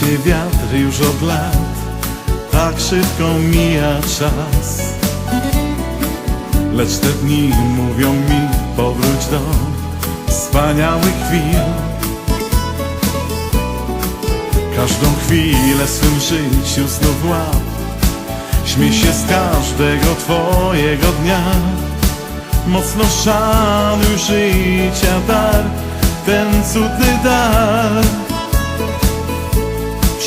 się wiatr już od lat Tak szybko mija czas. Lecz te dni mówią mi powróć do wspaniałych chwil. Każdą chwilę w swym życiu znów łap Śmiej się z każdego twojego dnia. Mocno szanuj życia dar Ten cudny dar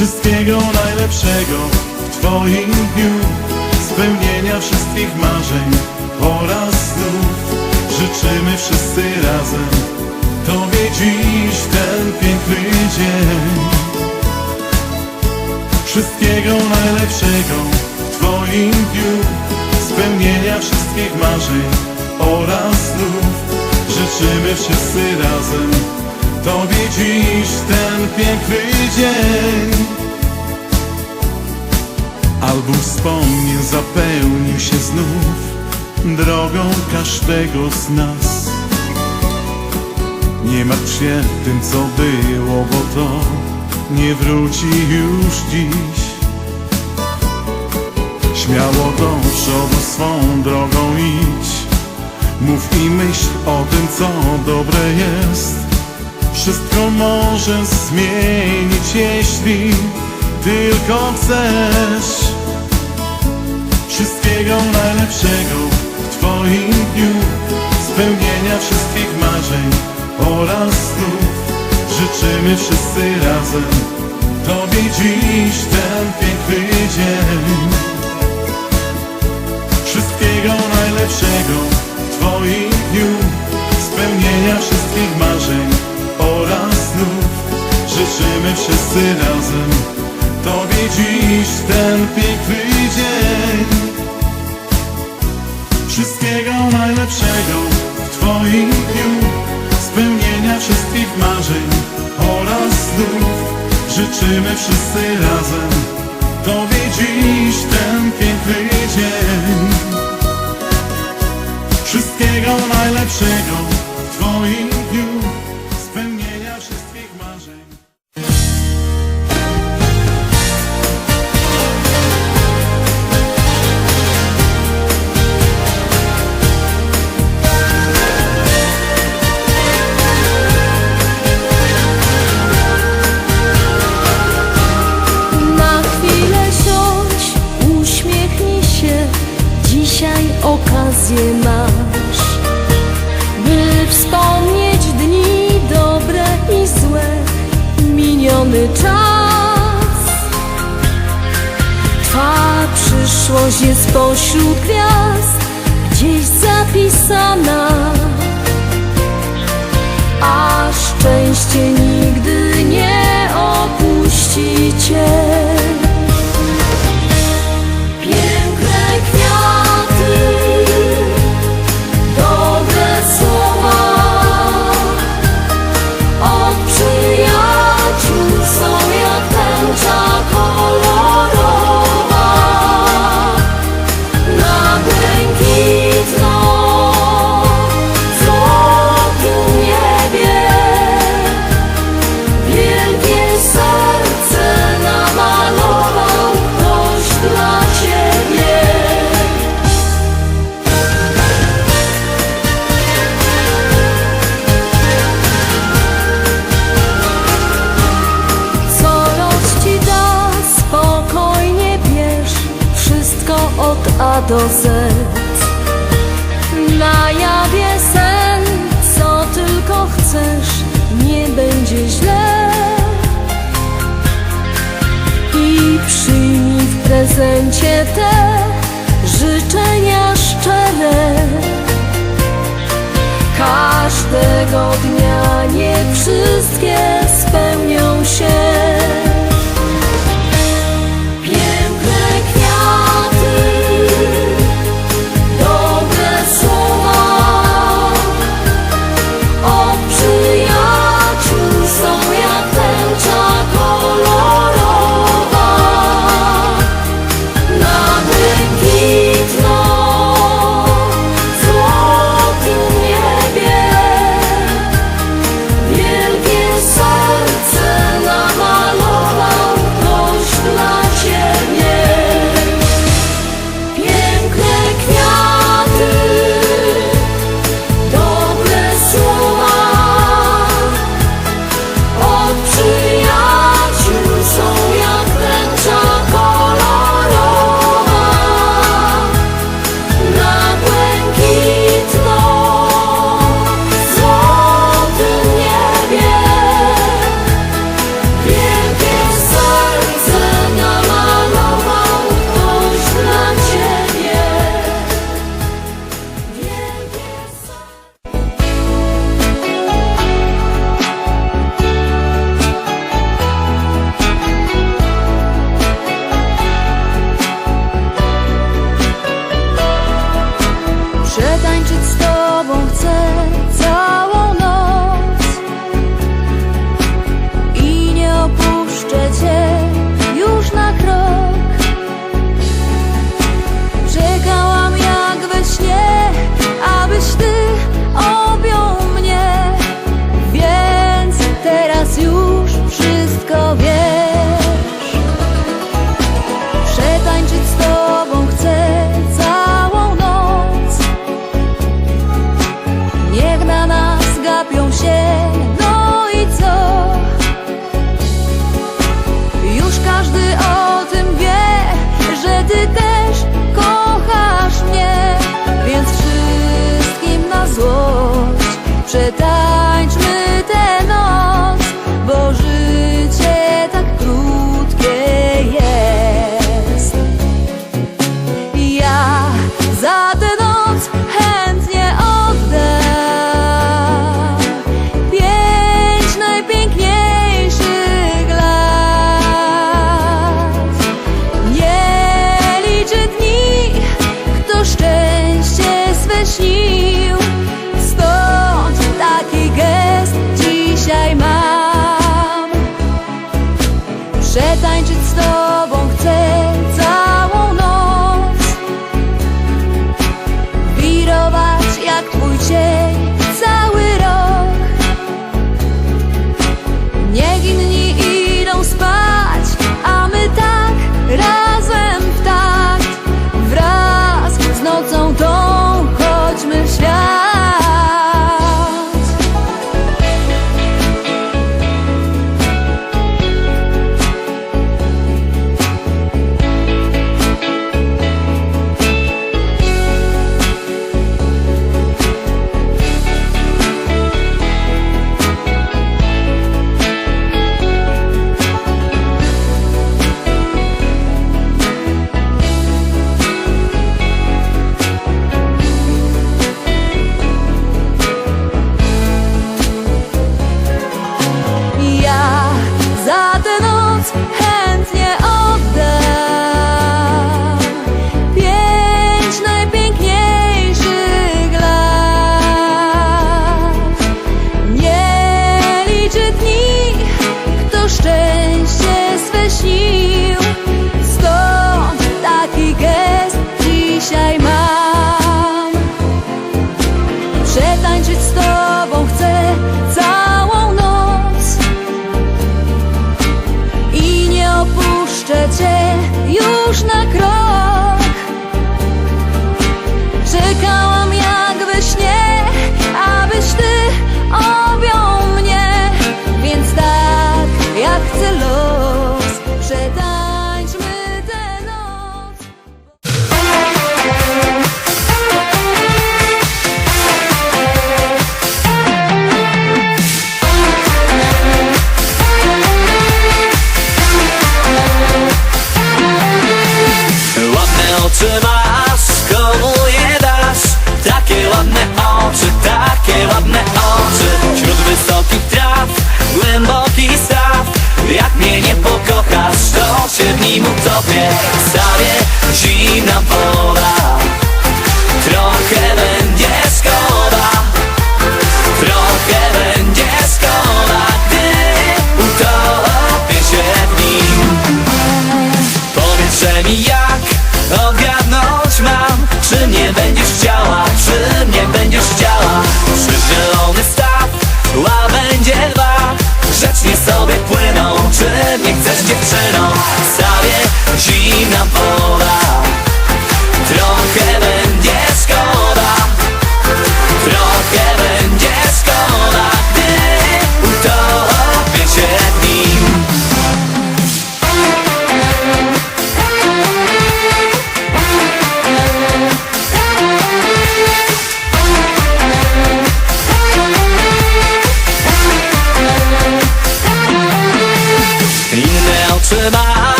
Wszystkiego najlepszego w twoim dniu. Spełnienia wszystkich marzeń oraz snów Życzymy wszyscy razem Tobie dziś ten piękny dzień. Wszystkiego najlepszego w Twoim dniu. Spełnienia wszystkich marzeń oraz snów Życzymy wszyscy razem Tobie dziś ten piękny dzień Album wspomnień zapełnił się znów Drogą każdego z nas. Nie martw się tym co było, bo to nie wróci już dziś. Śmiało do przodu swą drogą idź. Mów i myśl o tym, co dobre jest. Wszystko możesz zmienić, jeśli tylko chcesz Wszystkiego najlepszego w Twoim dniu Spełnienia wszystkich marzeń oraz snów. Życzymy wszyscy razem Tobie dziś ten piękny dzień. Wszystkiego najlepszego w Twoim dniu Spełnienia wszystkich marzeń oraz snów. Życzymy wszyscy razem Tobie dziś ten piękny dzień dniu Spełnienia wszystkich marzeń oraz snów Życzymy wszyscy razem. Tobie dziś ten okazję masz, by wspomnieć dni dobre i złe, miniony czas. Twa przyszłość jest pośród gwiazd, gdzieś zapisana, a szczęście nigdy nie opuści cię. Każdego dnia nie wszystkie spełnią się.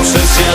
não sei se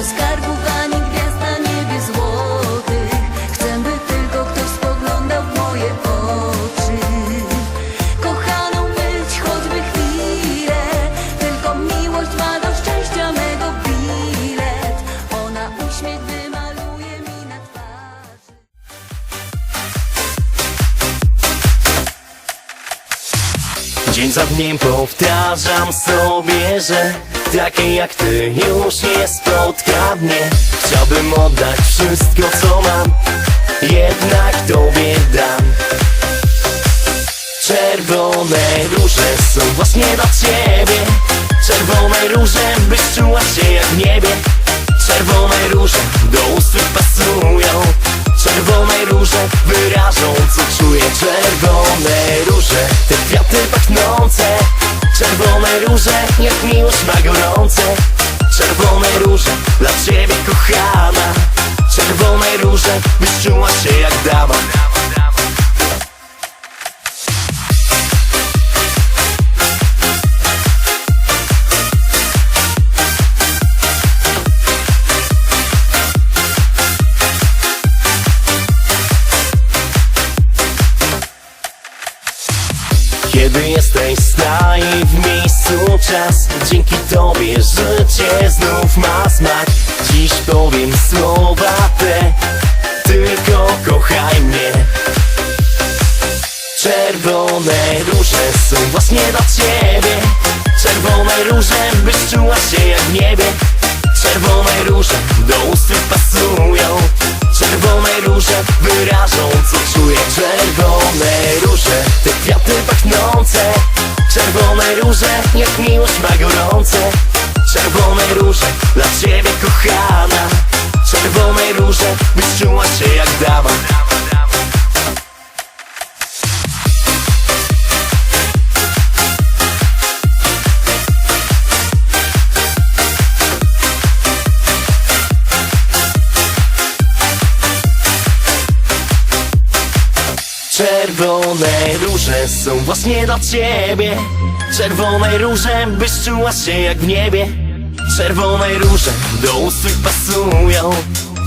chcę skarbów ani gwiazd na niebie złotych Chcę, by tylko ktoś spoglądał w moje oczy. Kochaną być choćby chwilę Tylko miłość ma do szczęścia mego bilet. Ona uśmiech wymaluje mi na twarzy. Dzień za dniem powtarzam sobie, że takie jak ty już nie spotka mnie Chciałbym oddać wszystko co mam, jednak tobie dam. Czerwone róże są właśnie dla ciebie Czerwone róże, byś czuła się jak w niebie. Czerwone róże miłość ma Czerwone róże są właśnie dla ciebie. Czerwone róże, byś czuła się jak w niebie. Czerwone róże do ust pasują. Czerwone róże wyrażą co czuję Czerwone róże, te kwiaty pachnące. Czerwone róże, jak miłość ma gorące. Czerwone róże, dla ciebie kochana. Czerwone róże, byś czuła się jak dama Czerwone róże są właśnie dla ciebie. Czerwone róże, byś czuła się jak w niebie. Czerwone róże do ust pasują.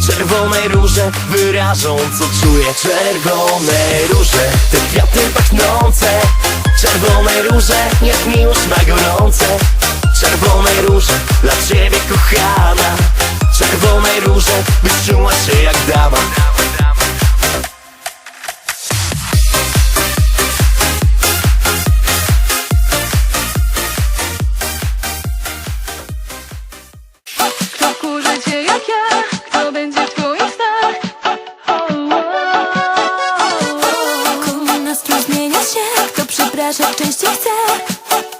Czerwone róże wyrażą co czuję Czerwone róże, te kwiaty pachnące. Czerwone róże, jak miłość ma gorące. Czerwone róże, dla ciebie kochana. Czerwone róże, byś czuła się jak dama Przeprasza częściej chce?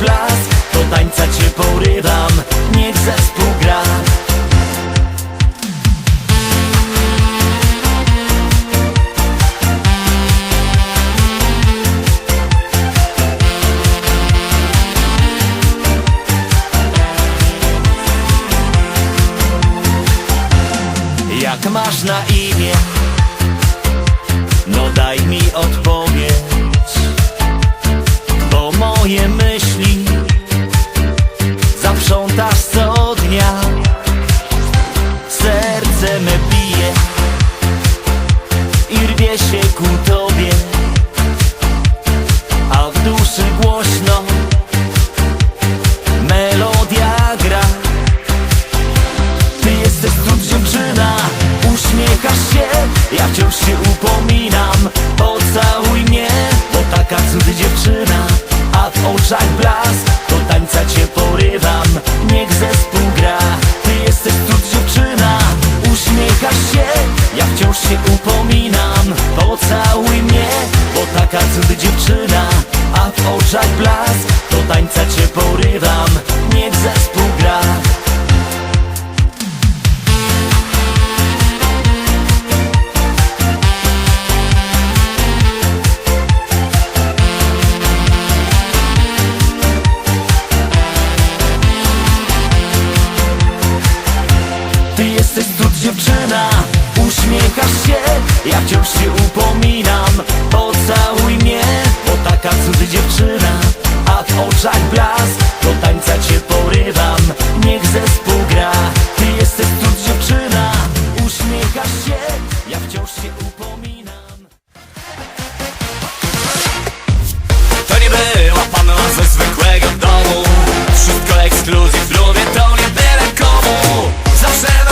blask Do tańca cię porywam, niech zespół gra. Jak masz na imię? Jesteś tu dziewczyna, uśmiechasz się Ja wciąż się upominam, pocałuj mnie Bo taka cudzy dziewczyna, a w oczach blask Do tańca cię porywam, niech zespół gra Ty jesteś tu dziewczyna, uśmiechasz się Ja wciąż się upominam. To nie była panna ze zwykłego domu. Wszystko ekskluzyw, lubię to nie byle komu. Zawsze